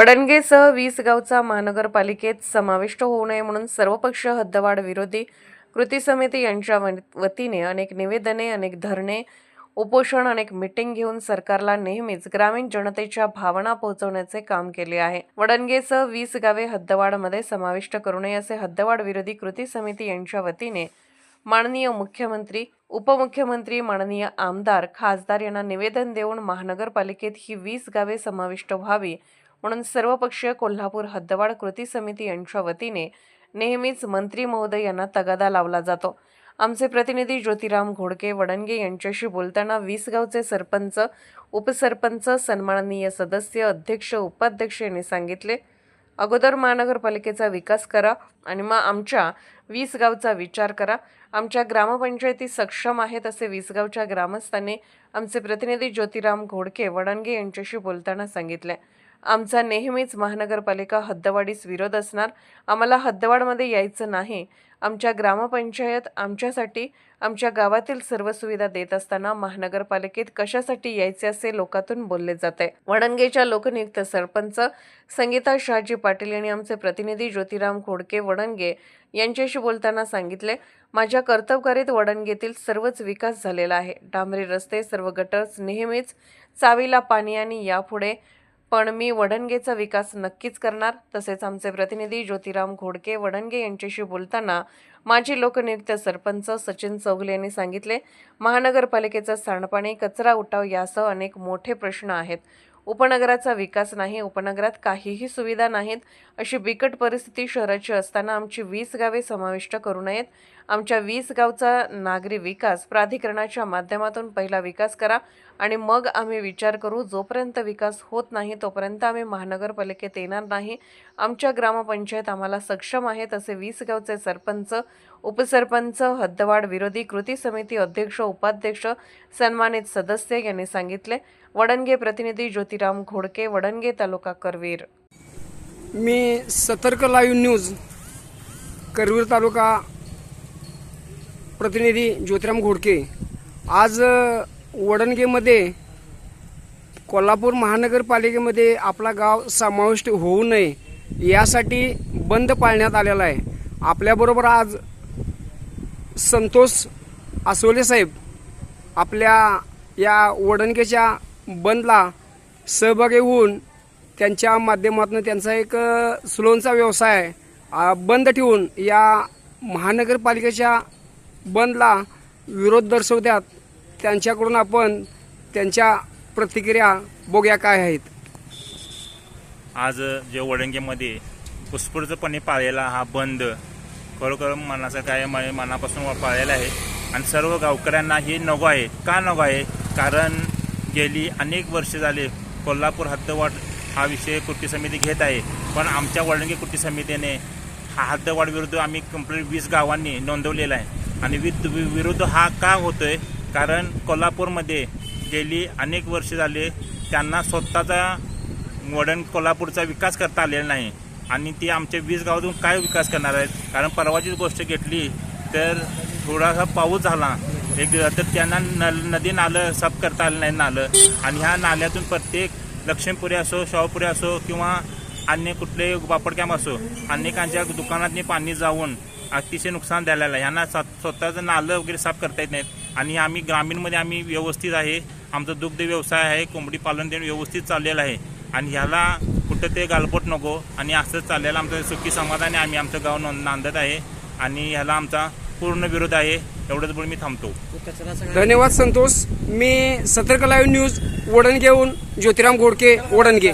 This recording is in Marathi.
वडणगेसह वीस गावचा महानगरपालिकेत समाविष्ट होऊ नये म्हणून सर्वपक्षीय हद्दवाढ विरोधी कृती समिती यांच्या वतीने अनेक निवेदने अनेक धरणे उपोषण अनेक मिटिंग घेऊन सरकारला नेहमीच ग्रामीण जनतेच्या भावना पोहोचवण्याचे काम केले आहे. वडणगेसह वीस गावे हद्दवाढमध्ये समाविष्ट करू नये असे हद्दवाढ विरोधी कृती समिती यांच्या वतीने माननीय मुख्यमंत्री उपमुख्यमंत्री माननीय आमदार खासदार यांना निवेदन देऊन महानगरपालिकेत ही वीस गावे समाविष्ट व्हावी म्हणून सर्वपक्षीय कोल्हापूर हद्दवाढ कृती समिती यांच्या वतीने नेहमीच मंत्री महोदय यांना तगादा लावला जातो. आमचे प्रतिनिधी ज्योतिराम घोडके वडणगे यांच्याशी बोलताना वीसगावचे सरपंच उपसरपंच सन्माननीय सदस्य अध्यक्ष उपाध्यक्ष यांनी सांगितले अगोदर महानगरपालिकेचा विकास करा आणि मग आमच्या वीसगावचा विचार करा. आमच्या ग्रामपंचायती सक्षम आहेत असे वीसगावच्या ग्रामस्थांनी आमचे प्रतिनिधी ज्योतिराम घोडके वडणगे यांच्याशी बोलताना सांगितले. आमचा नेहमीच महानगरपालिका हद्दवाढीस विरोध असणार. आम्हाला हद्दवाढमध्ये यायचं नाही. आमच्या ग्रामपंचायत आमच्यासाठी आमच्या गावातील सर्व सुविधा देत असताना महानगरपालिकेत कशासाठी यायचे असे लोकातून बोलले जाते. वडणगेच्या लोकनियुक्त सरपंच संगीता शहाजी पाटील यांनी आमचे प्रतिनिधी ज्योतिराम खोडके वडणगे यांच्याशी बोलताना सांगितले माझ्या कर्तबगारीत वडणगेतील सर्वच विकास झालेला आहे. डांबरी रस्ते सर्व गटर्स नेहमीच चावीला पाणी आणि यापुढे पण मी वडणगेचा विकास नक्कीच करणार तसेच आमचे प्रतिनिधी ज्योतिराम घोडके वडणगे यांच्याशी बोलताना माजी लोकनियुक्त सरपंच सचिन चौगले यांनी सांगितले महानगरपालिकेचं सांडपाणी कचरा उठाव यासह अनेक मोठे प्रश्न आहेत. उपनगराचा विकास नाही उपनगरात काहीही सुविधा नाहीत अशी बिकट परिस्थिती शहराची असताना आमची वीस गावे समाविष्ट करू नयेत. आमच्या वीस गावचा नागरी विकास प्राधिकरणाच्या माध्यमातून पहिला विकास करा आणि मग आम्ही विचार करू जोपर्यंत विकास होत नाही तोपर्यंत आम्ही महानगरपालिकेत येणार नाही. आमच्या ग्रामपंचायत आम्हाला सक्षम आहेत असे वीस गावचे सरपंच उपसरपंच हद्दवाढ विरोधी कृती समिती अध्यक्ष उपाध्यक्ष सन्मानित सदस्य यांनी सांगितले. वडणगे प्रतिनिधी ज्योतिराम घोडके वडणगे तालुका करवीर. मी सतर्क लाईव्ह न्यूज करवीर तालुका प्रतिनिधी ज्योतिराम घोडके. आज वडणगेमध्ये कोल्हापूर महानगरपालिकेमध्ये आपला गाव समाविष्ट होऊ नये यासाठी बंद पाळण्यात आलेला आहे. आपल्याबरोबर आज संतोष आसोले साहेब आपल्या या वडणकेच्या बंदला सहभागी होऊन त्यांच्या माध्यमातून त्यांचा एक अ, व्यवसाय बंद ठेवून या महानगरपालिकेच्या बंदला विरोध दर्शवतात त्यांच्याकडून आपण त्यांच्या प्रतिक्रिया बघूया काय आहेत. आज जे वडंगेमध्ये उत्स्फूर्तपणे पाळलेला हा बंद खरोखर मनाचं काय मनापासून पाळलेला आहे. आणि सर्व गावकऱ्यांना हे नको आहे. का नको आहे? कारण गेली अनेक वर्षे झाले कोल्हापूर हद्दवाढ हा विषय कृती समिती घेत आहे. पण आमच्या वडणगी कृती समितीने हा हद्दवाढ विरुद्ध आम्ही कंप्लीट वीस गावांनी नोंदवलेला आहे. आणि विद वि- विरुद्ध हा का आहे कारण कोल्हापूरमध्ये गेली अनेक वर्षे झाले त्यांना स्वतःचा वडण कोल्हापूरचा विकास करता आलेला नाही. आणि ती आमच्या वीस गावातून काय विकास करणार आहेत? कारण परवाचीच गोष्ट घेतली तर थोडासा पाऊस झाला. एक तर त्यांना नल नदी नालं साफ करता आलं नाही नालं. आणि ह्या नाल्यातून प्रत्येक लक्ष्मीपुरी असो शावपुरी असो किंवा अन्य कुठले बापडकॅम असो अनेकांच्या दुकानातनी पाणी जाऊन अतिशय नुकसान द्यायला आहे. ह्यांना स्वतःचं नालं वगैरे साफ करता येत नाहीत. आणि आम्ही ग्रामीणमध्ये आम्ही व्यवस्थित आहे. आमचा दुग्ध व्यवसाय आहे कोंबडी पालन देणं व्यवस्थित चाललेलं आहे. आणि ह्याला कुठं ते गालबोट नको. आणि असंच चाललेलं आमचं सुखी समाधाने आम्ही आमचं गाव नोंद- नांदत आहे. आणि ह्याला आमचा पूर्ण विरोध आहे एवढंच बोलून मी थांबतो. धन्यवाद संतोष. मी सतर्क लाईव्ह न्यूज वडणगेहून ज्योतिराम घोडके वडणगे